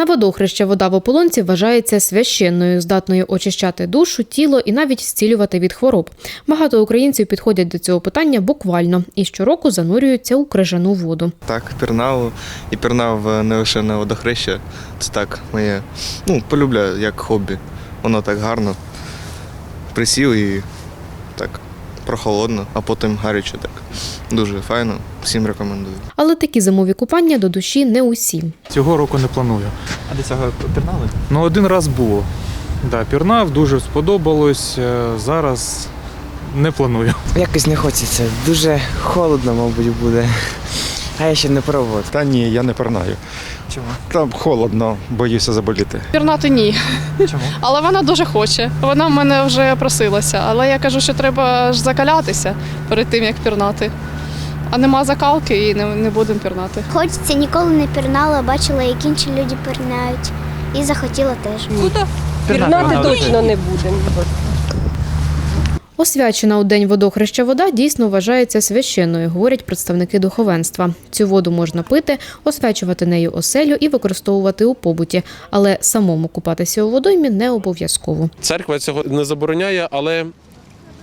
На водохреща вода в ополонці вважається священною, здатною очищати душу, тіло і навіть зцілювати від хвороб. Багато українців підходять до цього питання буквально і щороку занурюються у крижану воду. Так, пірнав і пірнав е, не лише на водохреща. Це так моє. Ну, полюбляю як хобі. Воно так гарно. Присів і так прохолодно, а потім гаряче так. Дуже файно. Всім рекомендую. Але такі зимові купання до душі не усім. Цього року не планую. А до цього пірнали? Ну, один раз було. Да, пірнав, дуже сподобалось. Е, Зараз не планую. Якось не хочеться. Дуже холодно, мабуть, буде. А я ще не пробував. Та ні, я не пірнаю. Чому? Там холодно, боюся заболіти. Пірнати ні, Чому? але вона дуже хоче. Вона в мене вже просилася. Але я кажу, що треба ж закалятися перед тим, як пірнати. А нема закалки і не, не будемо пірнати. Хочеться, ніколи не пірнала, бачила, як інші люди пірнають. І захотіла теж. Пірнати точно не будемо. Освячена у день водохреща вода дійсно вважається священною, говорять представники духовенства. Цю воду можна пити, освячувати нею оселю і використовувати у побуті, але самому купатися у водоймі не обов'язково. Церква цього не забороняє, але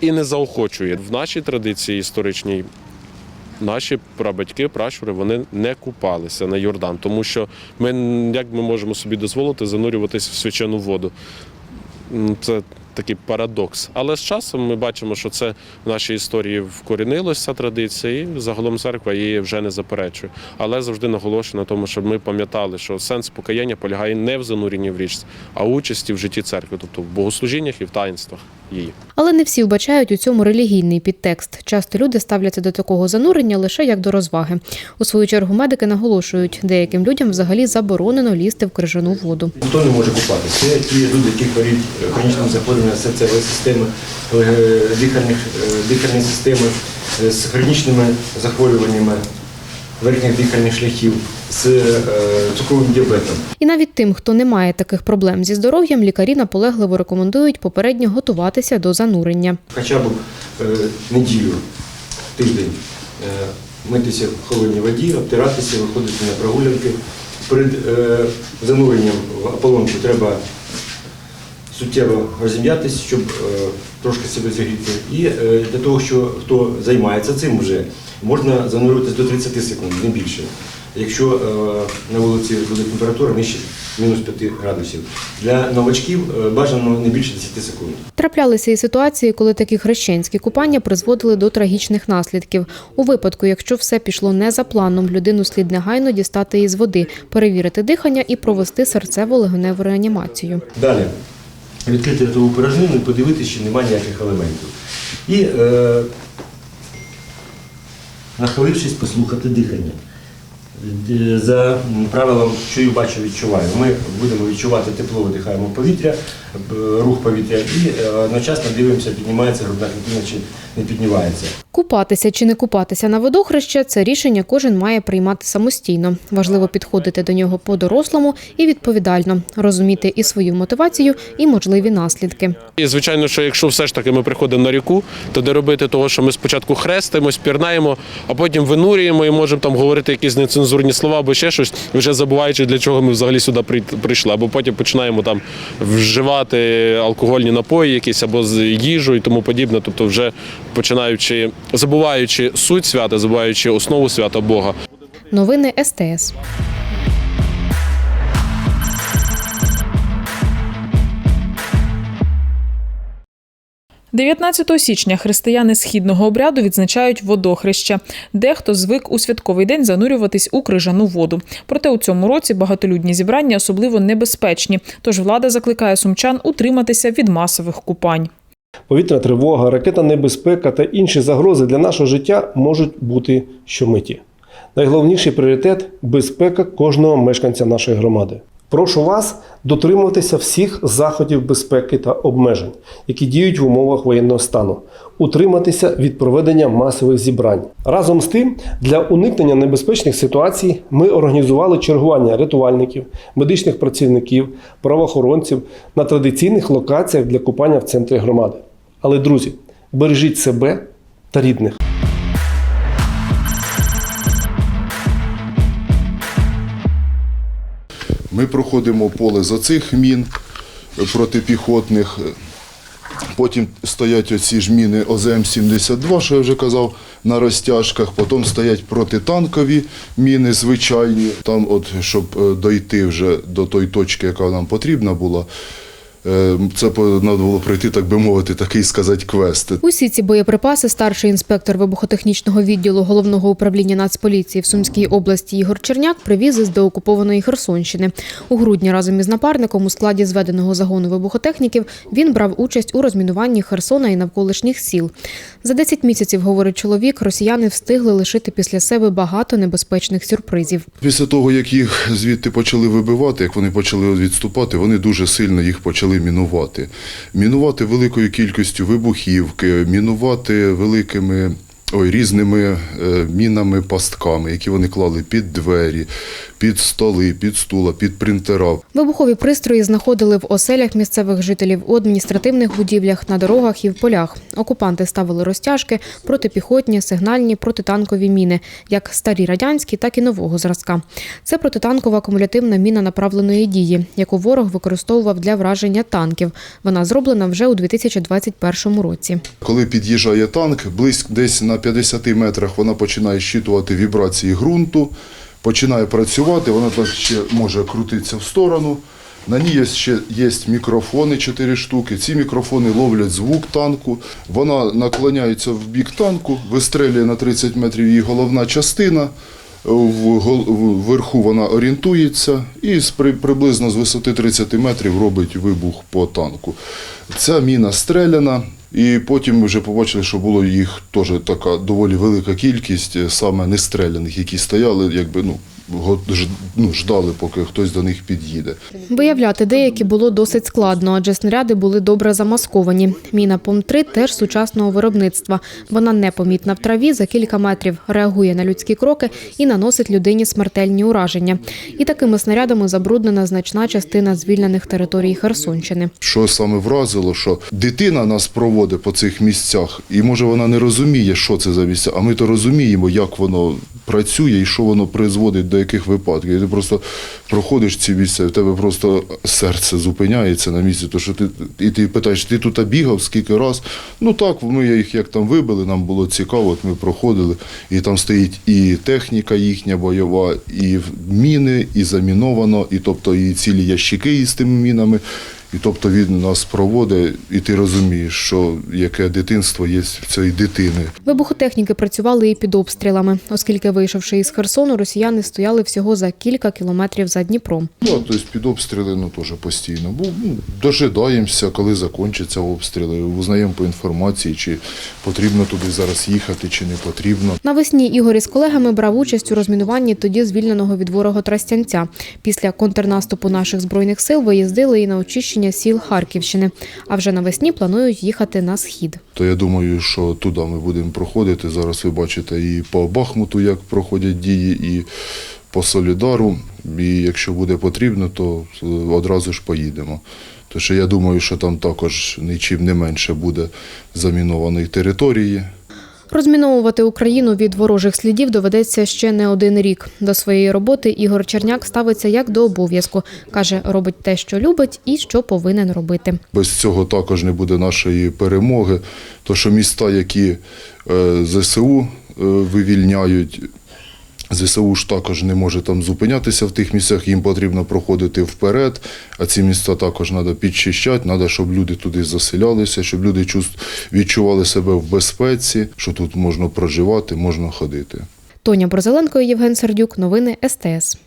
і не заохочує. В нашій традиції історичній наші прабатьки, пращури, вони не купалися на Йордан, тому що ми як ми можемо собі дозволити занурюватися в свячену воду. Це такий парадокс. Але з часом ми бачимо, що це в нашій історії вкорінилося традиція, і загалом церква її вже не заперечує. Але завжди наголошую на тому, щоб ми пам'ятали, що сенс покаяння полягає не в зануренні в річці, а участі в житті церкви, тобто в богослужіннях і в таїнствах її. Але не всі вбачають у цьому релігійний підтекст. Часто люди ставляться до такого занурення лише як до розваги. У свою чергу медики наголошують, деяким людям взагалі заборонено лізти в крижану воду. Хто не може купатися? Це ті люди, які хворіють хронічними захворюваннями серцевої системи, е, дихальних, е, дихальної системи, е, з хронічними захворюваннями верхніх дихальних шляхів, з е, цукровим діабетом. І навіть тим, хто не має таких проблем зі здоров'ям, лікарі наполегливо рекомендують попередньо готуватися до занурення. Хоча б е, неділю, тиждень е, митися в холодній воді, обтиратися, виходити на прогулянки. Перед е, зануренням в ополонку треба суттєво розім'ятися, щоб е, трошки себе зігріти. І е, для того, що хто займається цим вже, можна занурюватися до 30 секунд, не більше. Якщо е, на вулиці буде температура нижче мінус 5 градусів. Для новачків бажано не більше 10 секунд. Траплялися і ситуації, коли такі хрещенські купання призводили до трагічних наслідків. У випадку, якщо все пішло не за планом, людину слід негайно дістати із води, перевірити дихання і провести серцево-легеневу реанімацію. Далі відкрити ротову порожнину і подивитися, чи немає ніяких елементів. І е, нахилившись, послухати дихання. Е, За правилом чую, бачу, відчуваю. Ми будемо відчувати тепло, видихаємо повітря, рух повітря і е, одночасно дивимося, піднімається грудна клітина чи не піднімається. Купатися чи не купатися на водохреща це рішення кожен має приймати самостійно. Важливо підходити до нього по-дорослому і відповідально, розуміти і свою мотивацію, і можливі наслідки. І звичайно, що якщо все ж таки ми приходимо на ріку, то не робити того, що ми спочатку хрестимось, пірнаємо, а потім винурюємо і можемо там говорити якісь нецензурні слова або ще щось, вже забуваючи, для чого ми взагалі сюди при- прийшли. Або потім починаємо там вживати алкогольні напої, якісь або з їжу і тому подібне. Тобто, вже починаючи забуваючи суть свята, забуваючи основу свята Бога. Новини СТС. – 19 січня християни східного обряду відзначають водохреща. Дехто звик у святковий день занурюватись у крижану воду. Проте у цьому році багатолюдні зібрання особливо небезпечні. Тож влада закликає сумчан утриматися від масових купань. Повітряна тривога, ракетна небезпека та інші загрози для нашого життя можуть бути щомиті. Найголовніший пріоритет безпека кожного мешканця нашої громади. Прошу вас дотримуватися всіх заходів безпеки та обмежень, які діють в умовах воєнного стану, утриматися від проведення масових зібрань. Разом з тим, для уникнення небезпечних ситуацій ми організували чергування рятувальників, медичних працівників, правоохоронців на традиційних локаціях для купання в центрі громади. Але, друзі, бережіть себе та рідних. Ми проходимо поле за цих мін протипіхотних. Потім стоять оці ж міни ОЗМ-72, що я вже казав, на розтяжках. Потім стоять протитанкові міни звичайні. Там, от, щоб е, дойти вже до тої точки, яка нам потрібна була, це треба було пройти, так би мовити, такий сказати, квест. Усі ці боєприпаси старший інспектор вибухотехнічного відділу головного управління Нацполіції в Сумській області Ігор Черняк привіз із деокупованої Херсонщини. У грудні разом із напарником у складі зведеного загону вибухотехніків він брав участь у розмінуванні Херсона і навколишніх сіл. За 10 місяців, говорить чоловік, росіяни встигли лишити після себе багато небезпечних сюрпризів. Після того, як їх звідти почали вибивати, як вони почали відступати, вони дуже сильно їх почали мінувати. Мінувати великою кількістю вибухівки, мінувати великими. Ой, різними е, мінами, пастками, які вони клали під двері, під столи, під стула, під принтера. Вибухові пристрої знаходили в оселях місцевих жителів, у адміністративних будівлях, на дорогах і в полях. Окупанти ставили розтяжки, протипіхотні, сигнальні, протитанкові міни, як старі радянські, так і нового зразка. Це протитанкова кумулятивна міна направленої дії, яку ворог використовував для враження танків. Вона зроблена вже у 2021 році. Коли під'їжджає танк, близько десь на 50 метрах вона починає щитувати вібрації ґрунту, починає працювати, вона так ще може крутитися в сторону. На ній є ще є мікрофони 4 штуки. Ці мікрофони ловлять звук танку. Вона наклоняється в бік танку, вистрелює на 30 метрів її головна частина. Вверху вона орієнтується і приблизно з висоти 30 метрів робить вибух по танку. Ця міна стреляна, і потім ми вже побачили, що було їх теж така доволі велика кількість е, саме нестреляних, які стояли, якби ну, ну, ждали, поки хтось до них під'їде. Виявляти деякі було досить складно, адже снаряди були добре замасковані. Міна ПОМ-3 теж сучасного виробництва. Вона непомітна в траві за кілька метрів, реагує на людські кроки і наносить людині смертельні ураження. І такими снарядами забруднена значна частина звільнених територій Херсонщини. Що саме вразило, що дитина нас проводить по цих місцях, і може вона не розуміє, що це за місця, а ми то розуміємо, як воно працює і що воно призводить до яких випадків. І ти просто проходиш ці місця, і в тебе просто серце зупиняється на місці. То що ти і ти питаєш, ти тут бігав скільки раз? Ну так, ми їх як там вибили, нам було цікаво, от ми проходили, і там стоїть і техніка їхня бойова, і міни, і заміновано, і тобто і цілі ящики із тими мінами. І тобто він нас проводить, і ти розумієш, що яке дитинство є в цієї дитини. Вибухотехніки працювали і під обстрілами, оскільки, вийшовши із Херсону, росіяни стояли всього за кілька кілометрів за Дніпром. Ну, а тобто під обстріли ну, теж постійно. Бо ну, дожидаємося, коли закінчаться обстріли, узнаємо по інформації, чи потрібно туди зараз їхати, чи не потрібно. Навесні Ігор із колегами брав участь у розмінуванні тоді звільненого від ворога Трастянця. Після контрнаступу наших збройних сил виїздили і на очищення сіл Харківщини. А вже навесні планують їхати на схід. То я думаю, що туди ми будемо проходити. Зараз ви бачите і по Бахмуту, як проходять дії, і по Солідару. І якщо буде потрібно, то е, одразу ж поїдемо. Що я думаю, що там також нічим не менше буде замінованої території. Розміновувати Україну від ворожих слідів доведеться ще не один рік. До своєї роботи Ігор Черняк ставиться як до обов'язку. Каже, робить те, що любить і що повинен робити. Без цього також не буде нашої перемоги. То що міста, які е, ЗСУ е, вивільняють, ЗСУ ж також не може там зупинятися в тих місцях, їм потрібно проходити вперед, а ці міста також треба підчищати, треба, щоб люди туди заселялися, щоб люди відчували себе в безпеці, що тут можна проживати, можна ходити. Тоня Борзеленко Євген Сердюк. Новини СТС.